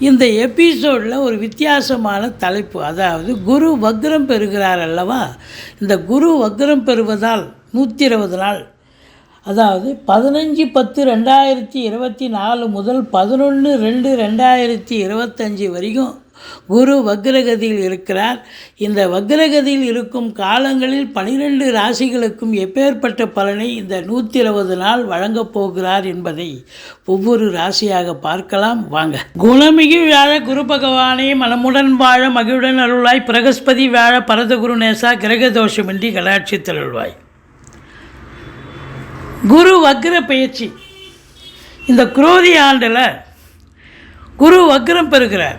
இந்த எபிசோடில் ஒரு வித்தியாசமான தலைப்பு. அதாவது குரு வக்ரம் பெறுகிறார் அல்லவா? இந்த குரு வக்ரம் பெறுவதால் நூற்றி இருபது நாள். அதாவது பதினஞ்சு பத்து ரெண்டாயிரத்தி இருபத்தி நாலு முதல் பதினொன்று ரெண்டு ரெண்டாயிரத்தி இருபத்தஞ்சி வரைக்கும் குரு வக்ரகதியில் இருக்கிறார். இந்த வக்ரகதியில் இருக்கும் காலங்களில் பனிரெண்டு ராசிகளுக்கும் எப்பேற்பட்ட பலனை இந்த நூற்றி இருபது நாள் வழங்கப் போகிறார் என்பதை ஒவ்வொரு ராசியாக பார்க்கலாம். வாங்க. குணமிகு வியாழ குரு பகவானே மனமுடன் வாழ மகிழுடன் அருளாய் பிரகஸ்பதி வியாழ பரதகுரு நேசா கிரக தோஷமின்றி கலாட்சி தருள்வாய். குரு வக்ர பயிற்சி. இந்த குரோதி ஆண்டில் குரு வக்ரம் பெறுகிறார்.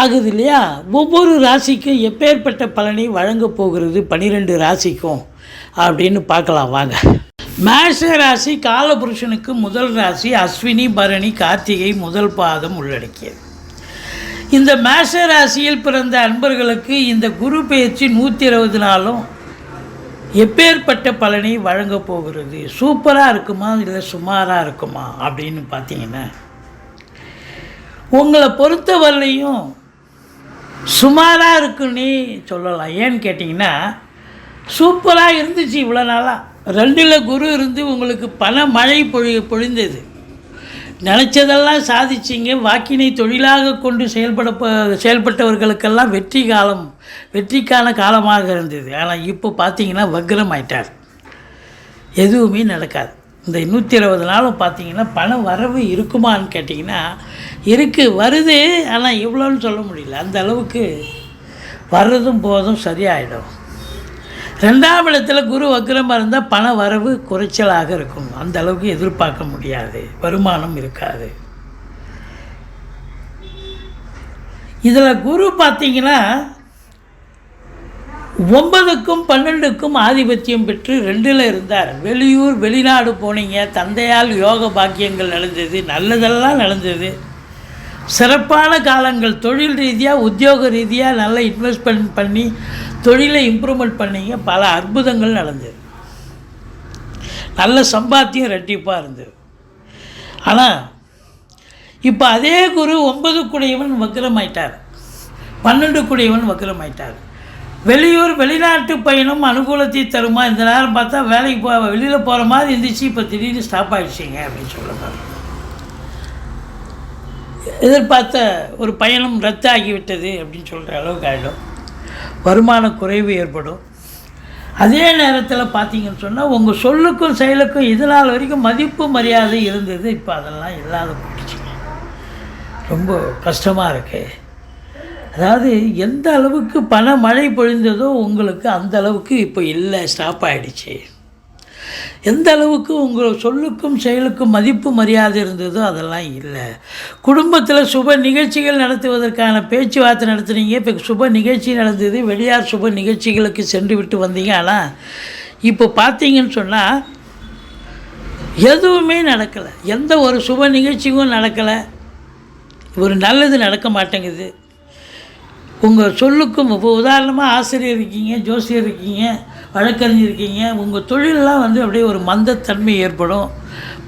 ஆகுது இல்லையா? ஒவ்வொரு ராசிக்கும் எப்பேற்பட்ட பலனை வழங்கப் போகிறது? பன்னிரெண்டு ராசிக்கும் அப்படின்னு பார்க்கலாம் வாங்க. மேஷ ராசி காலபுருஷனுக்கு முதல் ராசி அஸ்வினி பரணி கார்த்திகை முதல் பாதம் உள்ளடக்கியது. இந்த மேஷ ராசியில் பிறந்த அன்பர்களுக்கு இந்த குரு பயிற்சி நூற்றி இருபது நாளும் எப்பேற்பட்ட பலனை வழங்கப் போகிறது? சூப்பராக இருக்குமா? இல்லை சுமாராக இருக்குமா? அப்படின்னு பார்த்தீங்கன்னா உங்களை பொறுத்தவரையிலையும் சுமாராக இருக்குன்னு சொல்லலாம். ஏன்னு கேட்டிங்கன்னா சூப்பராக இருந்துச்சு இவ்வளோ நாளாக ரெண்டில் குரு இருந்து உங்களுக்கு பண மழை பொழி பொழிந்தது. நினச்சதெல்லாம் சாதிச்சிங்க. வாக்கினை தொழிலாக கொண்டு செயல்பட செயல்பட்டவர்களுக்கெல்லாம் வெற்றி காலம் வெற்றிக்கான காலமாக இருந்தது. ஆனால் இப்போ பார்த்தீங்கன்னா வக்ரம் ஆயிட்டார். எதுவுமே நடக்காது. இந்த நூற்றி இருபது நாளும் பார்த்தீங்கன்னா பண வரவு இருக்குமான்னு கேட்டிங்கன்னா இருக்குது வருது ஆனால் இவ்வளோன்னு சொல்ல முடியல. அந்த அளவுக்கு வர்றதும் போதும் சரியாயிடும். ரெண்டாம் இடத்துல குரு வக்ரமாக இருந்தால் பண வரவு குறைச்சலாக இருக்கும். அந்த அளவுக்கு எதிர்பார்க்க முடியாது. வருமானம் இருக்காது. இதில் குரு பார்த்தீங்கன்னா ஒன்பதுக்கும் பன்னெண்டுக்கும் ஆதிபத்தியம் பெற்று ரெண்டில் இருந்தார். வெளியூர் வெளிநாடு போனீங்க. தந்தையால் யோக பாக்கியங்கள் நடந்தது. நல்லதெல்லாம் நடந்தது. சிறப்பான காலங்கள். தொழில் ரீதியாக உத்தியோக ரீதியாக நல்ல இன்வெஸ்ட்மெண்ட் பண்ணி தொழிலை இம்ப்ரூவ்மெண்ட் பண்ணிங்க. பல அற்புதங்கள் நடந்தது. நல்ல சம்பாத்தியம் ரெட்டிப்பாக இருந்தது. ஆனால் இப்போ அதே குரு ஒன்பது குடையவன் வக்ரமாயிட்டார். பன்னெண்டு குடையவன் வக்ரமாயிட்டார். வெளியூர் வெளிநாட்டு பயணம் அனுகூலத்தை தருமா? இந்த நேரம் பார்த்தா வேலைக்கு போ வெளியில் போகிற மாதிரி இருந்துச்சு. இப்போ திடீர்னு ஸ்டாப் ஆகிடுச்சிங்க அப்படின்னு சொல்லுவாங்க எதிர்பார்த்த ஒரு பயணம் ரத்தாகிவிட்டது அப்படின்னு சொல்கிற அளவுக்கு ஆகிடும் வருமான குறைவு ஏற்படும். அதே நேரத்தில் பார்த்தீங்கன்னு சொன்னால் உங்கள் சொல்லுக்கும் செயலுக்கும் இது நாள் வரைக்கும் மதிப்பு மரியாதை இருந்தது. இப்போ அதெல்லாம் இல்லாத போட்டுச்சுங்க ரொம்ப கஷ்டமாக இருக்குது அதாவது எந்த அளவுக்கு பண மழை பொழிந்ததோ உங்களுக்கு அந்த அளவுக்கு இப்போ இல்லை ஸ்டாப் ஆகிடுச்சு எந்த அளவுக்கு உங்கள் சொல்லுக்கும் செயலுக்கும் மதிப்பு மரியாதை இருந்ததோ அதெல்லாம் இல்லை. குடும்பத்தில் சுப நிகழ்ச்சிகள் நடத்துவதற்கான பேச்சுவார்த்தை நடத்துனீங்க இப்போ சுப நிகழ்ச்சி நடந்தது வெளியார் சுப நிகழ்ச்சிகளுக்கு சென்று விட்டு வந்தீங்க. ஆனால் இப்போ பார்த்தீங்கன்னு சொன்னால் எதுவுமே நடக்கலை. எந்த ஒரு சுப நிகழ்ச்சியும் நடக்கலை. ஒரு நல்லது நடக்க மாட்டேங்குது. உங்கள் சொல்லுக்கும் இப்போ உதாரணமாக ஆசிரியர் இருக்கீங்க ஜோசியர் இருக்கீங்க. வழக்கறிஞர் இருக்கீங்க உங்கள் தொழிலெலாம் வந்து அப்படியே ஒரு மந்தத்தன்மை ஏற்படும்.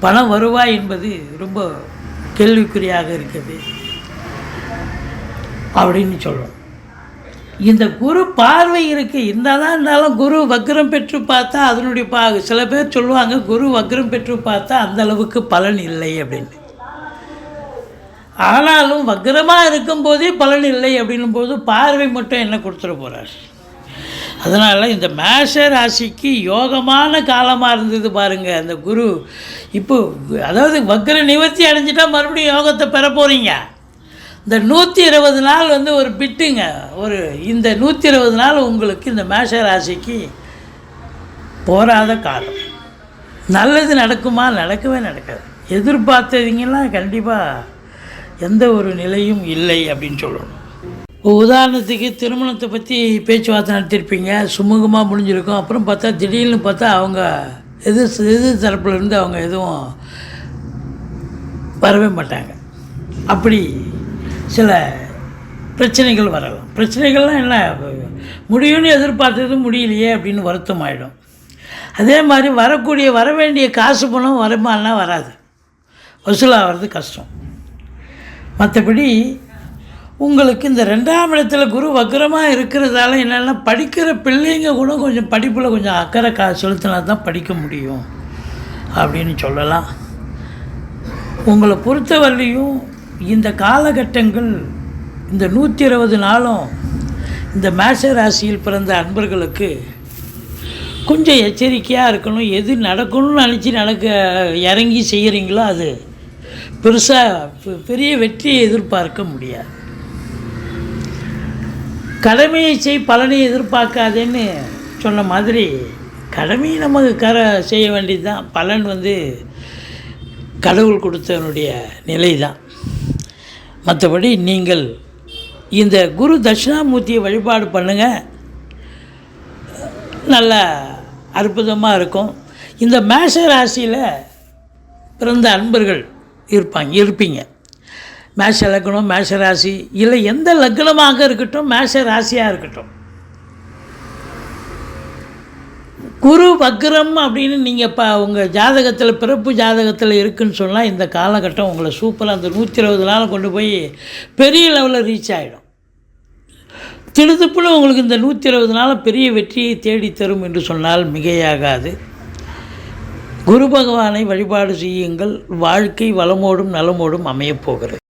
பண வருவாய் என்பது ரொம்ப கேள்விக்குறியாக இருக்குது அப்படின்னு சொல்லுவோம் இந்த குரு பார்வை இருக்குது என்னதான் இருந்தாலும் குரு வக்ரம் பெற்று பார்த்தா அதனுடைய பா சில பேர் சொல்லுவாங்க குரு வக்ரம் பெற்று பார்த்தா அந்த அளவுக்கு பலன் இல்லை அப்படின்னு. ஆனாலும் வக்ரமாக இருக்கும்போதே பலன் இல்லை அப்படின்னும் போது பார்வை மட்டும் என்ன கொடுத்துட போகிறார் அதனால் இந்த மேஷ ராசிக்கு யோகமான காலமாக இருந்தது பாருங்கள் அந்த குரு. இப்போ அதாவது வக்ர நிவர்த்தி அடைஞ்சிட்டா மறுபடியும் யோகத்தை பெற போகிறீங்க இந்த நூற்றி இருபது நாள் வந்து ஒரு பிட்டுங்க. ஒரு இந்த நூற்றி இருபது நாள் உங்களுக்கு இந்த மேஷ ராசிக்கு போராத காலம். நல்லது நடக்குமா? நடக்கவே நடக்காது. எதிர்பார்த்ததுங்கெல்லாம் கண்டிப்பாக எந்த ஒரு நிலையும் இல்லை அப்படின்னு சொல்லணும். உதாரணத்துக்கு திருமணத்தை பற்றி பேச்சுவார்த்தை நடத்தியிருப்பீங்க சுமூகமாக முடிஞ்சிருக்கும். அப்புறம் பார்த்தா திடீர்னு பார்த்தா அவங்க எது எது தரப்புலேருந்து அவங்க எதுவும் வரவே மாட்டாங்க. அப்படி சில பிரச்சனைகள் வரலாம். பிரச்சனைகள்லாம் என்ன? முடியும்னு எதிர்பார்த்தது முடியலையே அப்படின்னு வருத்தம் ஆகிடும் அதே மாதிரி வரக்கூடிய வர வேண்டிய காசு பணம் வருமானலாம் வராது. வசூலாகிறது கஷ்டம். மற்றபடி உங்களுக்கு இந்த ரெண்டாம் இடத்துல குரு வக்கரமாக இருக்கிறதால என்னென்னா படிக்கிற பிள்ளைங்க கூட கொஞ்சம் படிப்பில் கொஞ்சம் அக்கறை கா செலுத்தினா தான் படிக்க முடியும். அப்படின்னு சொல்லலாம். உங்களை பொறுத்தவரையிலையும் இந்த காலகட்டங்கள் இந்த நூற்றி இருபது நாளும் இந்த மேஷ ராசியில் பிறந்த அன்பர்களுக்கு கொஞ்சம் எச்சரிக்கையாக இருக்கணும். எது நடக்கணும்னு நினச்சி நடக்க இறங்கி செய்கிறீங்களோ அது பெருசாக பெரிய வெற்றியை எதிர்பார்க்க முடியாது. கடமையை செய் பலனை எதிர்பார்க்காதேன்னு சொன்ன மாதிரி கடமையை நமக்கு கர செய்ய வேண்டியது தான் பலன் வந்து கடவுள் கொடுத்தவனுடைய நிலை தான் மற்றபடி நீங்கள் இந்த குரு தட்சிணாமூர்த்தியை வழிபாடு பண்ணுங்கள் நல்ல அற்புதமாக இருக்கும். இந்த மேஷ ராசியில் பிறந்த அன்பர்கள் இருப்பாங்க இருப்பீங்க. மேஷ லக்னம் மேஷ ராசி. இல்லை எந்த லக்னமாக இருக்கட்டும் மேஷ ராசியாக இருக்கட்டும். குரு வக்ரம் அப்படின்னு நீங்கள் இப்போ உங்கள் ஜாதகத்தில் பிறப்பு ஜாதகத்தில் இருக்குதுன்னு சொன்னால் இந்த காலகட்டம் உங்களை சூப்பராக அந்த நூற்றி இருபது நாள் கொண்டு போய் பெரிய லெவலில் ரீச் ஆகிடும் திடுத்துப்புல உங்களுக்கு இந்த நூற்றி இருபது நாள் பெரிய வெற்றியை தேடி தரும் என்று சொன்னால் மிகையாகாது. குரு பகவானை வழிபாடு செய்யுங்கள். வாழ்க்கை வளமோடும் நலமோடும் அமையப் போகிறது.